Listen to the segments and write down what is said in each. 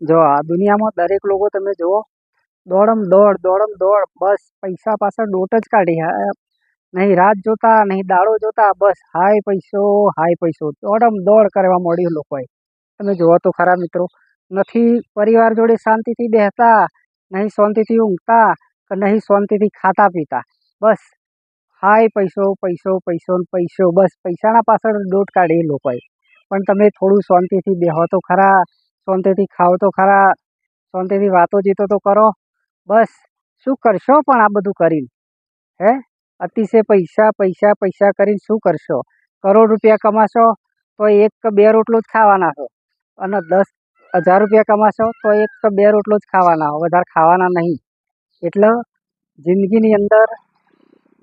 જો આ દુનિયામાં દરેક લોકો તમે જુઓ, દોડમ દોડ દોડમ દોડ, બસ, પૈસા પાછળ દોટ જ કાઢી નહીં રાત જોતા, નહીં દાડો જોતા, બસ, હાય પૈસો હાય પૈસો. દોડમ દોડ કરવા મળ્યું લોકોએ. તમે જુઓ તો ખરા મિત્રો, નથી પરિવાર જોડે શાંતિથી બેસતા નહીં શાંતિથી ઊંઘતા, કે નહીં શાંતિથી ખાતા પીતા. બસ, હાય પૈસો પૈસો પૈસો પૈસો, બસ, પૈસાના પાછળ દોટ કાઢી લોકોએ. પણ તમે થોડું શાંતિથી બેહો તો ખરા શાંતિથી ખાઓ તો ખરા, શાંતિથી વાતો જીતો તો કરો. બસ, શું કરશો પણ આ બધું કરીને? હે? અતિશય પૈસા પૈસા પૈસા કરીને શું કરશો? કરોડ રૂપિયા કમાશો તો એક કે બે રોટલો જ ખાવાના છો. અને દસ હજાર રૂપિયા કમાશો તો એક કે બે રોટલો જ ખાવાના વધારે ખાવાના નહીં. એટલે જિંદગીની અંદર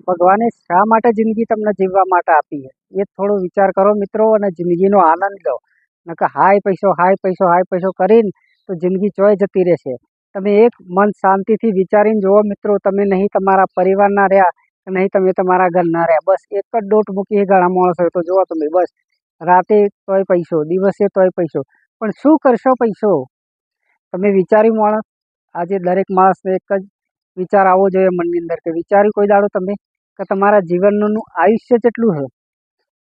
ભગવાને શા માટે જિંદગી તમને જીવવા માટે આપી છે? એ થોડો વિચાર કરો મિત્રો અને જિંદગીનો આનંદ લો. નકર હાય પૈસો હાય પૈસો હાય પૈસો કરીને તો જિંદગી ચોય જતી રહેશે. તમે એક મન શાંતિથી વિચારીને જુઓ મિત્રો, તમે નહીં તમારા પરિવારના રહ્યા, નહીં તમે તમારા ઘરના રહ્યા, બસ એક જ ડોટ મૂકી ઘણા માણસો તો જુઓ તમે, બસ. રાતે તોય પૈસો, દિવસે તોય પૈસો. પણ શું કરશો પૈસો? તમે વિચાર્યું માણસ આજે દરેક માણસને એક જ વિચાર આવવો જોઈએ મનની અંદર કે વિચાર્યું કોઈ દાડો તમે, કે તમારા જીવનનું આયુષ્ય કેટલું છે?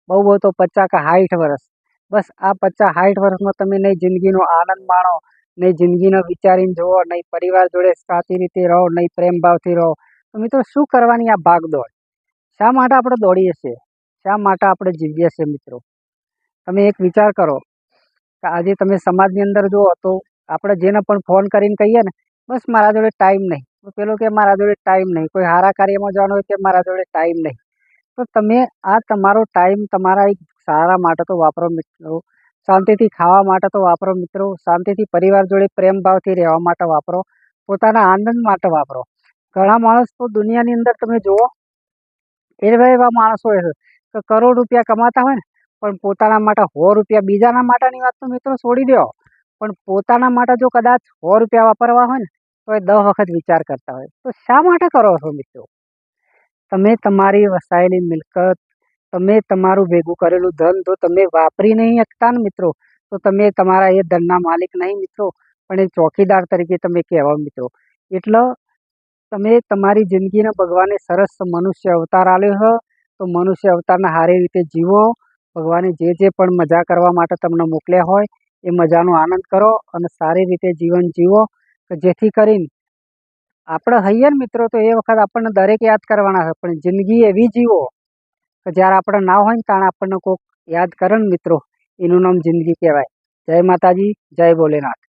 બહુ બહુ તો પચાસ કે સાઠ વર્ષ બસ આ પચાસ સાઠ વર્ષમાં તમે નહીં જિંદગીનો આનંદ માણો, નહીં જિંદગીનો વિચારીને જુઓ, નહીં પરિવાર જોડે સાચી રીતે રહો, નહીં પ્રેમ ભાવથી રહો. તો મિત્રો શું કરવાની આ ભાગદોડ? શા માટે આપણે દોડીએ છીએ? શા માટે આપણે જીવીએ છીએ મિત્રો? તમે એક વિચાર કરો કે આજે તમે સમાજની અંદર જુઓ તો આપણે જેને પણ ફોન કરીને કહીએ ને, બસ મારા જોડે ટાઈમ નહીં. પેલો કે મારા જોડે ટાઈમ નહીં. કોઈ સારા કાર્યમાં જવાનું હોય કે મારા જોડે ટાઈમ નહીં. તો તમે આ તમારો ટાઈમ તમારા એક સારા માટે તો વાપરો મિત્રો. શાંતિથી ખાવા માટે તો વાપરો મિત્રો. શાંતિથી પરિવાર જોડે પ્રેમ ભાવથી રહેવા માટે વાપરો. પોતાના આનંદ માટે વાપરો. ઘણા માણસ તો દુનિયાની અંદર તમે જુઓ, એવા એવા માણસો કે કરોડ રૂપિયા કમાતા હોય પણ પોતાના માટે સો રૂપિયા બીજાના માટેની વાત તો મિત્રો છોડી દો. પણ પોતાના માટે જો કદાચ સો રૂપિયા વાપરવા હોય ને, તો એ દસ વખત વિચાર કરતા હોય. તો શા માટે કરો છો મિત્રો? તમે તમારી વસાયેલી મિલકત તમે તમારું ભેગું કરેલું ધન તો તમે વાપરી નહીં શકતા ને મિત્રો. તો તમે તમારા એ ધનના માલિક નહીં મિત્રો. પણ એ ચોકીદાર તરીકે તમે કહેવા મિત્રો. એટલે તમે તમારી જિંદગીને ભગવાને સરસ મનુષ્ય અવતાર આવ્યો હો. તો મનુષ્ય અવતારને સારી રીતે જીવો. ભગવાને જે જે પણ મજા કરવા માટે તમને મોકલ્યા હોય એ મજાનો આનંદ કરો અને સારી રીતે જીવન જીવો. કે જેથી કરીને આપણે હૈયે મિત્રો તો એ વખત આપણને દરેક યાદ કરવાના છે. પણ જિંદગી એવી જીવો કે જ્યારે આપણે ના હોય ને ત્યારે આપણને કોઈક યાદ કરે ને મિત્રો, એનું નામ જિંદગી કહેવાય. જય માતાજી, જય ભોલેનાથ.